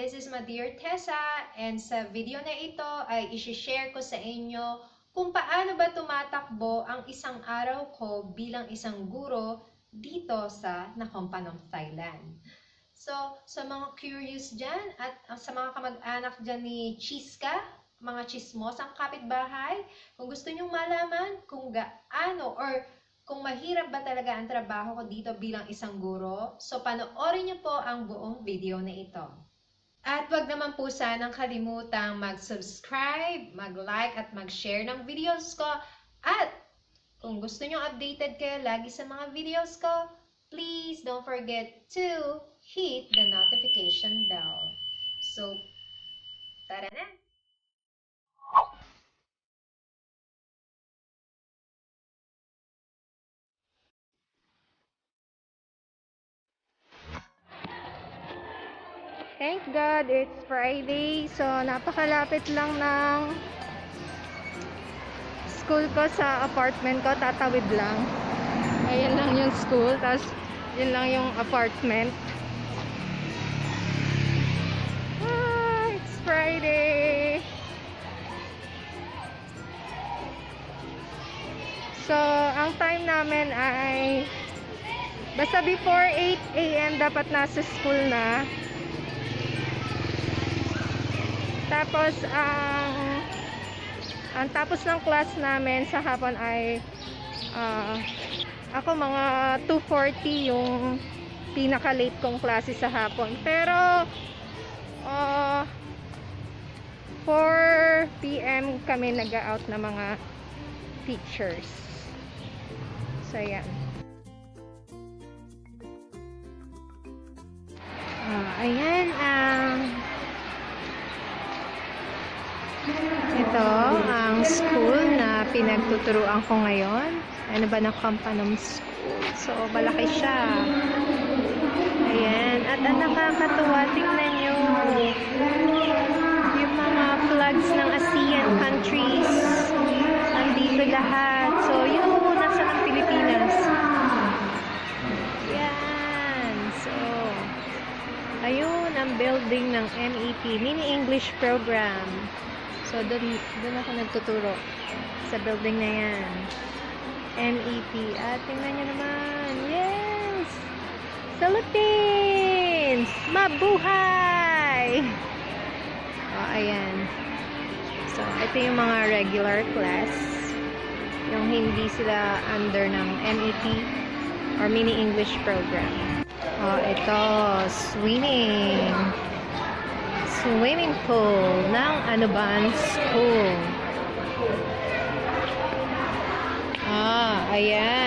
this is my dear Tessa and sa video na ito ay isi-share ko sa inyo kung paano ba tumatakbo ang isang araw ko bilang isang guro dito sa Nakompanong, Thailand. So, sa mga curious dyan at uh, sa mga kamag-anak dyan ni Chiska, mga chismosang kapitbahay, kung gusto nyong malaman kung gaano or kung mahirap ba talaga ang trabaho ko dito bilang isang guro, so panoorin niyo po ang buong video na ito. At wag naman po sanang kalimutang mag-subscribe, mag-like at mag-share ng videos ko. At kung gusto niyo updated kayo lagi sa mga videos ko, please don't forget to hit the notification bell. So, tara na! Thank God it's Friday. So, napakalapit lang ng school ko sa apartment ko. Tatawid lang. Ayan lang yung school. Tapos, yun lang yung apartment. Ah, it's Friday. So, ang time namin ay basta before 8 a.m. dapat nasa school na. Tapos, ang ang tapos ng class namin sa hapon ay ah, ako mga 2.40 yung pinaka-late kong klase sa hapon. Pero, ah 4 p.m. kami nag-out na mga teachers. So, yan. Ah, ayan ang ito ang school na pinagtuturuan ko ngayon. Ano ba na Kampanam School? So, malaki siya. Ayan. At ang nakakatuwa, tingnan nyo. Yung mga flags ng ASEAN countries. Andito lahat. So, yun, nasa ang Pilipinas. Yan. So, ayun ang building ng MEP, Mini English Program. So, doon, doon ako nagtuturo sa building na yan. MEP. At tingnan nyo naman. Yes! Philippines! Mabuhay! O, ayan. So, ito yung mga regular class. Yung hindi sila under ng MEP or Mini English Program. O, ito. Swimming swimming pool ng Anuban School. Ah, ayan.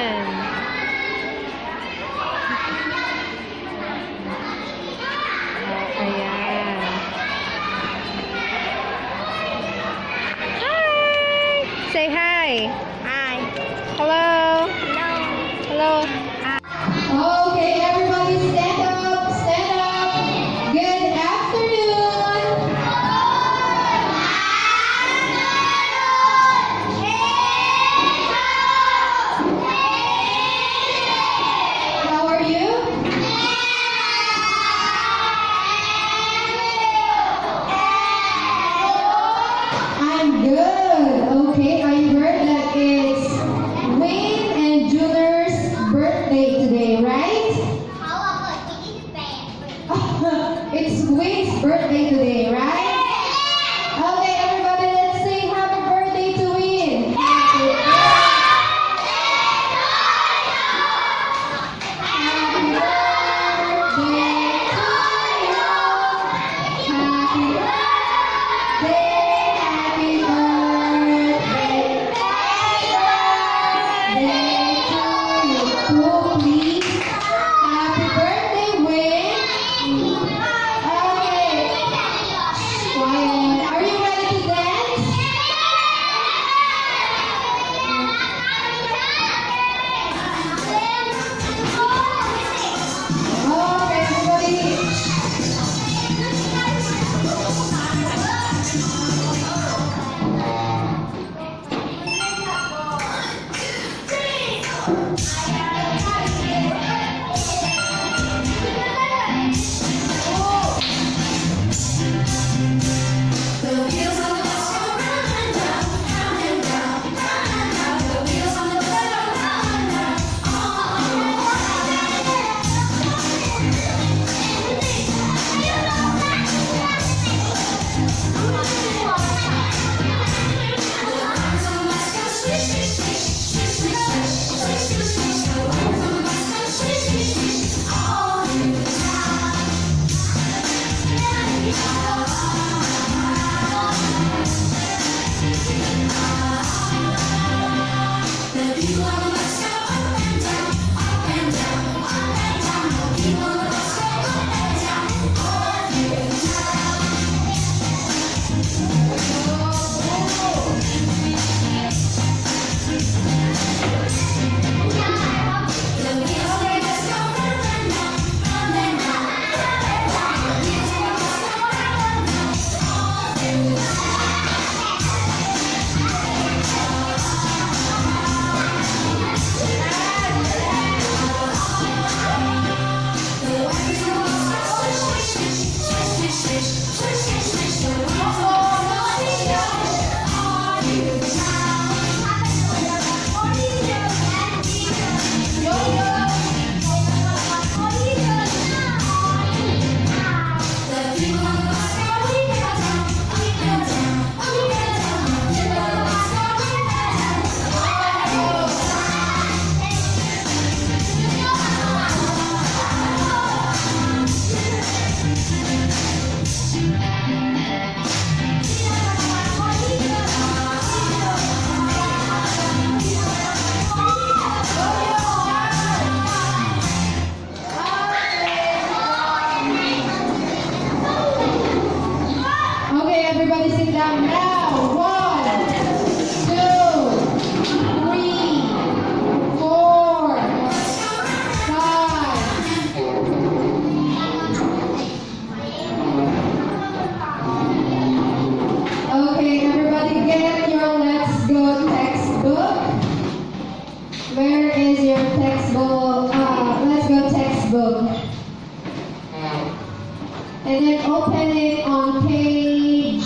Open it on page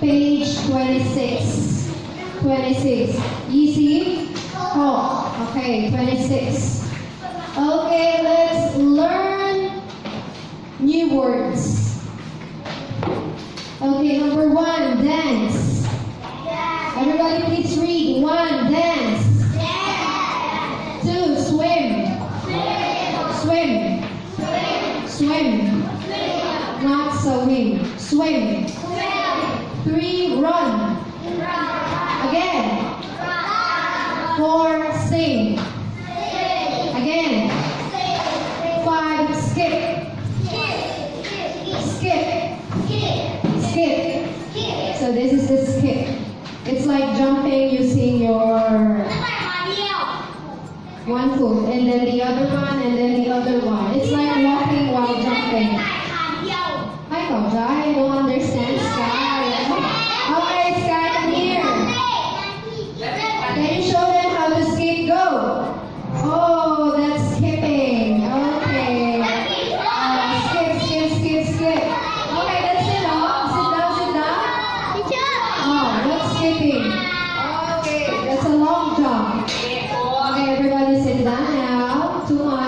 page 26. 26. Easy? Oh, okay, 26. Okay, let's learn new words. Okay, number one, dance. Everybody please read. One, Swim. Not swim. Swim. Three, run. Again. Four, sing. Again. Five, skip. Skip. Skip. So this is the skip. It's like jumping using your one foot and then the other one and then the other one. It's like walking while jumping. Hi, Kauja. I don't understand Sky. too to.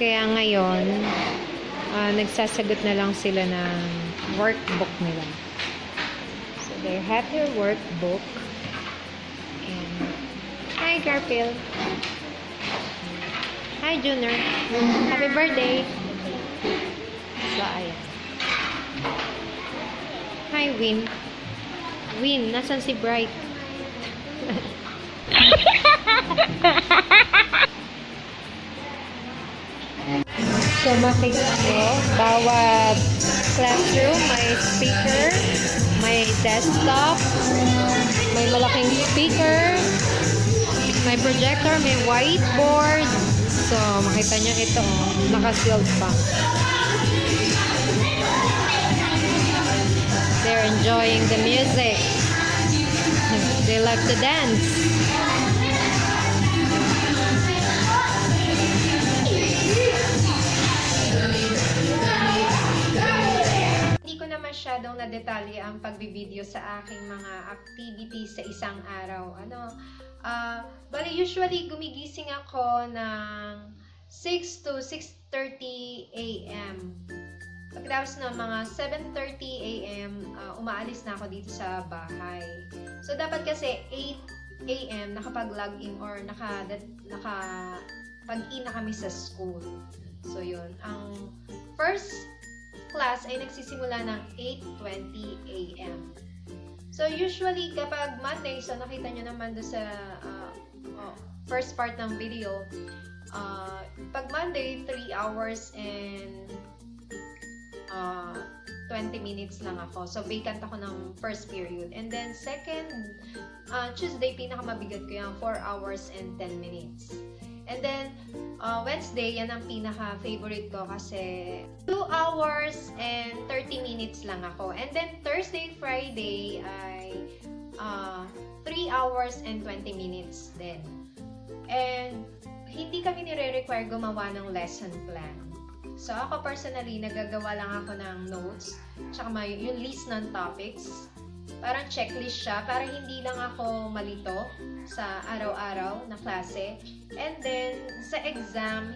Kaya ngayon, ah, nagsasagot na lang sila ng workbook nila. So, they have their workbook. And, hi, Garfield. Hi, Junior. Happy birthday. So, ayan. Hi, Win. Win, nasan si Bright? So makita mo, bawat classroom may speaker, may desktop, may malaking speaker, may projector, may whiteboard. So makita nyo ito, naka-sealed pa. They're enjoying the music. They like to dance. Ko na masyadong nadetalye ang pagbibideo sa aking mga activities sa isang araw. Ano, ah, bali usually gumigising ako ng 6 to 6.30 a.m. Pagkatapos ng mga 7.30 a.m., ah, umaalis na ako dito sa bahay. So, dapat kasi 8 a.m. nakapag-log-in or naka, naka pag-in na kami sa school. So, yun. Ang first class ay nagsisimula ng 8.20 a.m. So, usually, kapag Monday, so nakita nyo naman doon sa ah, oh, first part ng video, ah, pag Monday, 3 hours and ah, 20 minutes lang ako. So, vacant ako ng first period. And then, second, ah, Tuesday, pinakamabigat ko yung 4 hours and 10 minutes. And then, uh, Wednesday, yan ang pinaka-favorite ko kasi 2 hours and 30 minutes lang ako. And then, Thursday, Friday ay uh, 3 hours and 20 minutes din. And, hindi kami nire-require gumawa ng lesson plan. So, ako personally, nagagawa lang ako ng notes, tsaka may, yung list ng topics. Parang checklist siya para hindi lang ako malito sa araw-araw na klase. And then, sa exam,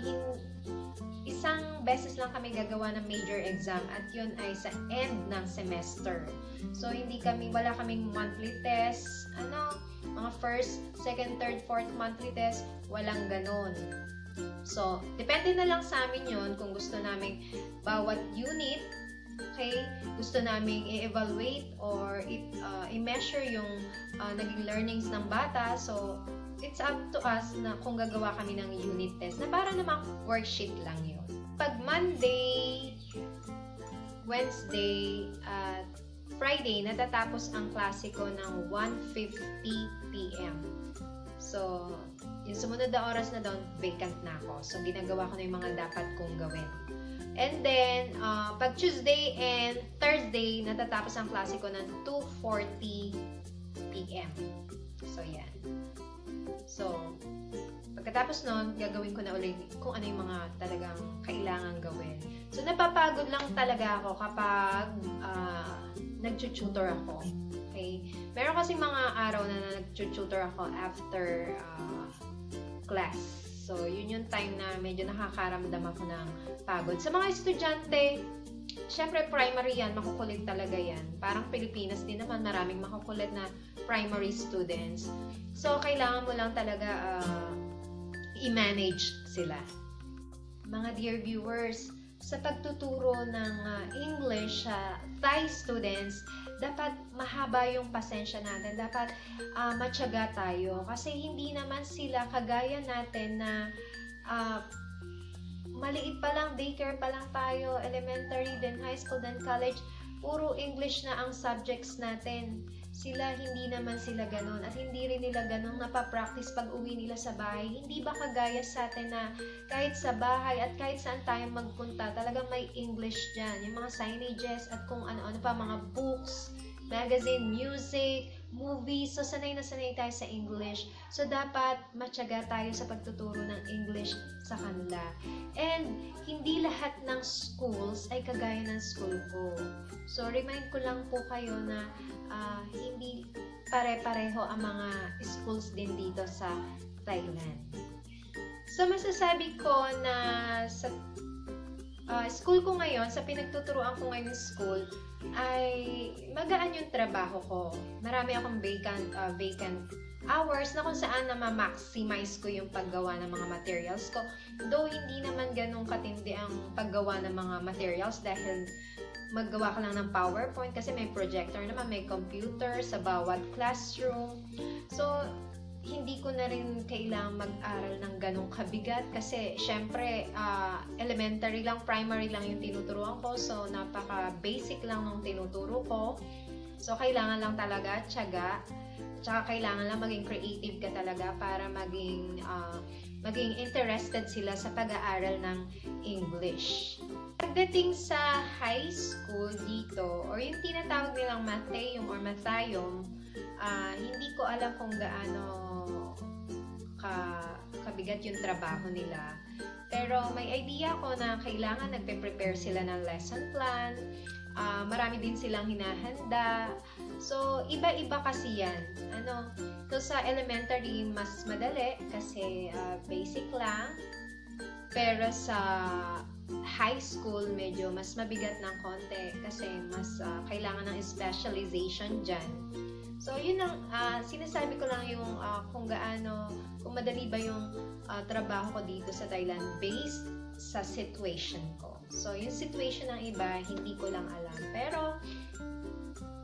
isang beses lang kami gagawa ng major exam at yun ay sa end ng semester. So, hindi kami, wala kaming monthly test, ano, mga first, second, third, fourth monthly test, walang ganon. So, depende na lang sa amin yun kung gusto namin bawat unit, okay, gusto namin i-evaluate or uh, i-measure yung uh, naging learnings ng bata. So, it's up to us na kung gagawa kami ng unit test na para namang worksheet lang yun. Pag Monday, Wednesday, at Friday, natatapos ang klase ko ng 1.50 p.m. So, yung sumunod na oras na doon, vacant na ako. So, ginagawa ko na yung mga dapat kong gawin. And then, uh, pag Tuesday and Thursday, natatapos ang klase ko ng 2.40 p.m. So, yan. So, pagkatapos nun, gagawin ko na ulit kung ano yung mga talagang kailangan gawin. So, napapagod lang talaga ako kapag uh, nag-tutor ako. Okay? Meron kasi mga araw na nag-tutor ako after uh, class. So, yun yung time na medyo nakakaramdam ako ng pagod. Sa mga estudyante, syempre primary yan, makukulit talaga yan. Parang Pilipinas din naman, maraming makukulit na primary students. So, kailangan mo lang talaga uh, i-manage sila. Mga dear viewers, sa pagtuturo ng uh, English sa uh, Thai students, dapat mahaba yung pasensya natin. Dapat uh, matyaga tayo. Kasi hindi naman sila kagaya natin na uh, maliit pa lang, daycare pa lang tayo, elementary, then high school, then college. Puro English na ang subjects natin. Sila, hindi naman sila ganun. At hindi rin nila ganun napapractice pag uwi nila sa bahay. Hindi ba kagaya sa atin na kahit sa bahay at kahit saan tayo magpunta, talagang may English dyan. Yung mga signages at kung ano-ano pa, mga books, magazine, music, movies. So, sanay na sanay tayo sa English. So, dapat matyaga tayo sa pagtuturo ng English sa kanila. And, hindi lahat ng schools ay kagaya ng school ko. So, remind ko lang po kayo na uh, hindi pare-pareho ang mga schools din dito sa Thailand. So, masasabi ko na sa uh, school ko ngayon, sa pinagtuturuan ko ngayon school, ay magaan yung trabaho ko. Marami akong vacant, uh, vacant hours na kung saan na ma-maximize ko yung paggawa ng mga materials ko. Though hindi naman ganun katindi ang paggawa ng mga materials dahil maggawa ka lang ng PowerPoint kasi may projector naman, may computer sa bawat classroom. So, hindi ko na rin kailangang mag-aral ng ganong kabigat kasi syempre uh, elementary lang, primary lang yung tinuturuan ko. So napaka basic lang nung tinuturo ko. So kailangan lang talaga tiyaga. Tsaka kailangan lang maging creative ka talaga para maging uh, maging interested sila sa pag-aaral ng English. Pagdating sa high school dito or yung tinatawag nilang Matheum or Mathayom uh, hindi ko alam kung ka, kabigat yung trabaho nila. Pero may idea ko na kailangan nagpe-prepare sila ng lesson plan. Uh, marami din silang hinahanda. So, iba-iba kasi yan. Ano, so sa elementary, mas madali kasi uh, basic lang. Pero sa high school, medyo mas mabigat ng konti kasi mas uh, kailangan ng specialization dyan. So, yun ang uh, sinasabi ko lang yung uh, kung gaano, kung madali ba yung uh, trabaho ko dito sa Thailand based sa situation ko. So, yung situation ng iba, hindi ko lang alam. Pero,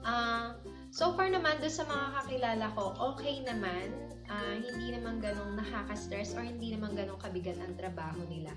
uh, so far naman, doon sa mga kakilala ko, okay naman. Uh, hindi naman ganong nakaka-stress or hindi naman ganong kabigat ang trabaho nila.